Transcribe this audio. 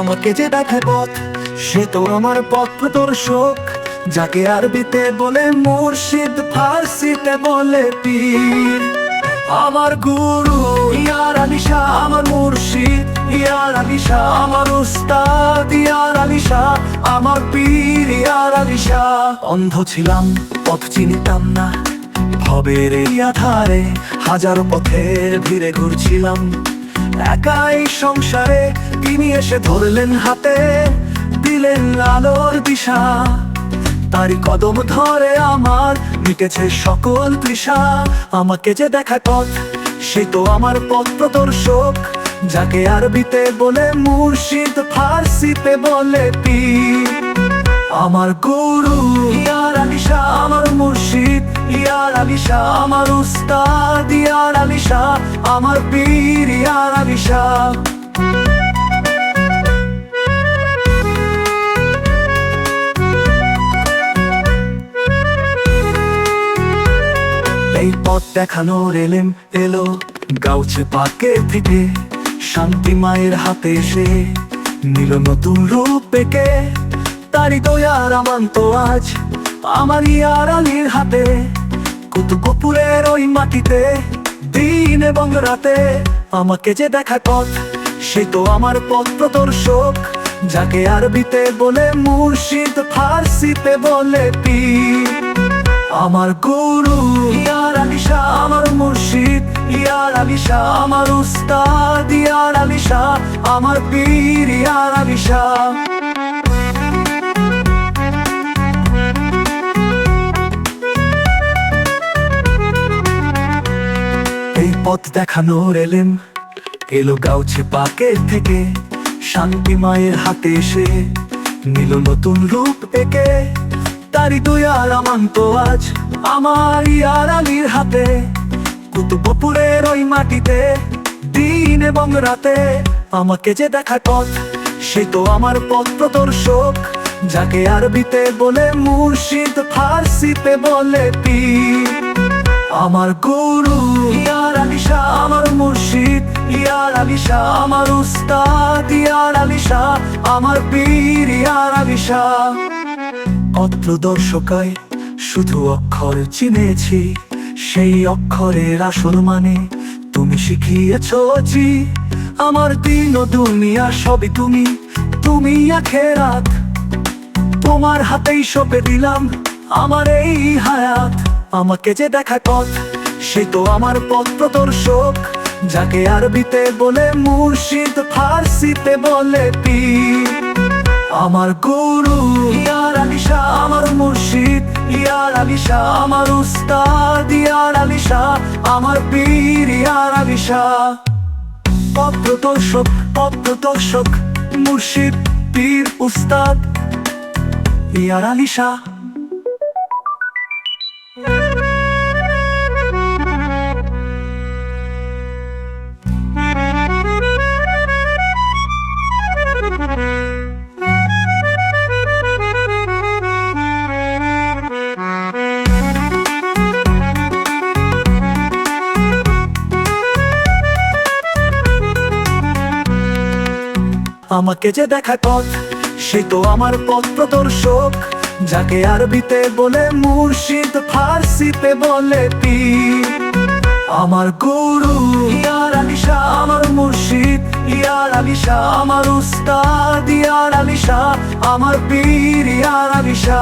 আমাকে যে দেখে পথ, সে তো আমার পথ প্রদর্শক। যাকে আরবিতে বলে মুর্শিদ, ফার্সিতে বলে পীর। আমার গুরু, ইয়ার আলিশা আমার মুর্শিদ, ইয়ার আলিশা আমার উস্তাদ, ইয়ার আলিশা আমার পীর, ইয়ার আলিশা অন্ধ ছিলাম, পথ চিনিতাম না, ভবের এই আধারে হাজারো পথের ভিড়ে ঘুরছিলাম। একাই সংসারে তিনি এসে ধরলেন হাতে, দিলেন আলোর দিশা। তারই কদম ধরে আমার মিটেছে সকল তৃষা। আমাকে যে দেখায় পথ সে তো আমার পথ প্রদর্শক, যাকে আরবিতে বলে মুর্শিদ, ফার্সিতে বলে পীর। আমার গুরু, ইয়ার আলিশা আমার মুর্শিদ, ইয়ার আলিশা আমার উস্তাদ, ইয়ার আলিশা আমার পীর, ইয়ার আলিশা। এই পথ দেখানোর এলেম এলো গাউছে পাকে থেকে শান্তি মায়ের হাতে এসে নিল নতুন রূপ পেকে তারি দয়ার আমান্ত আজ আমার ইয়ার আলীর হাতে কুতুবপুরের ওই মাটিতে, দিন এবং রাতে আমাকে যে দেখায় পথ, সে তো আমার পথ প্রদর্শক, যাকে আরবিতে বলে মুর্শিদ, ফার্সিতে বলে পীর। আমার গুরু, ইয়ার আলিশা, আমার মুর্শিদ, ইয়ার আলিশা, আমার উস্তাদ, ইয়ার আলিশা, আমার পীর, ইয়ার আলিশা। পথ দেখানোর এলেম এলো গাউছে পাকে থেকে, শান্তি মায়ের হাতে এসে। নিল নতুন রূপ একে তারি দুই আর আমান্ত আজ আমার ইয়ার হাতে। কুতুবপুরের ওই মাটিতে, দিন এবং রাতে। আমাকে যে দেখা পথ, সে তো আমার পথ প্রদর্শক, যাকে আরবিতে বলে মুর্শিদ, ফার্সিতে বলে পীর। আমার গুরু ইয়ার আলিশা আমার মুর্শিদ ইয়ার আলিশা আমার উস্তাদ ইয়ার আলিশা আমার পীর ইয়ার আলিশা অত্র দর্শকায় শুধু অক্ষর চিনেছি, সেই অক্ষরের আসল মানে তুমি শিখিয়েছ জি। আমার দিন ও দুনিয়া সবই তুমি তুমি আখেরাত তোমার হাতেই সঁপে দিলাম আমার এই হায়াত। আমাকে যে দেখায় পথ সে তো আমার পথ প্রদর্শক, যাকে আরবিতে বলে মুর্শিদ, ফার্সিতে বলে পীর। আমার গুরু, ইয়ার আলিশা আমার মুর্শিদ, ইয়ার আলিশা আমার উস্তাদ, ইয়ার আলিশা আমার পীর, ইয়ার আলিশা পথপ্রদর্শক পথপ্রদর্শক মুর্শিদ, পীর, উস্তাদ, ইয়ার আলিশা আমাকে যে দেখা পথ সে তো আমার পথ প্রদর্শক, যাকে আরবিতে বলে মুর্শিদ, ফার্সিতে বলে পীর। আমার গুরু, ইয়ার আলিশা আমার মুর্শিদ, ইয়ার আলিশা আমার উস্তাদ, ইয়ার আলিশা আমার পীর, ইয়ার আলিশা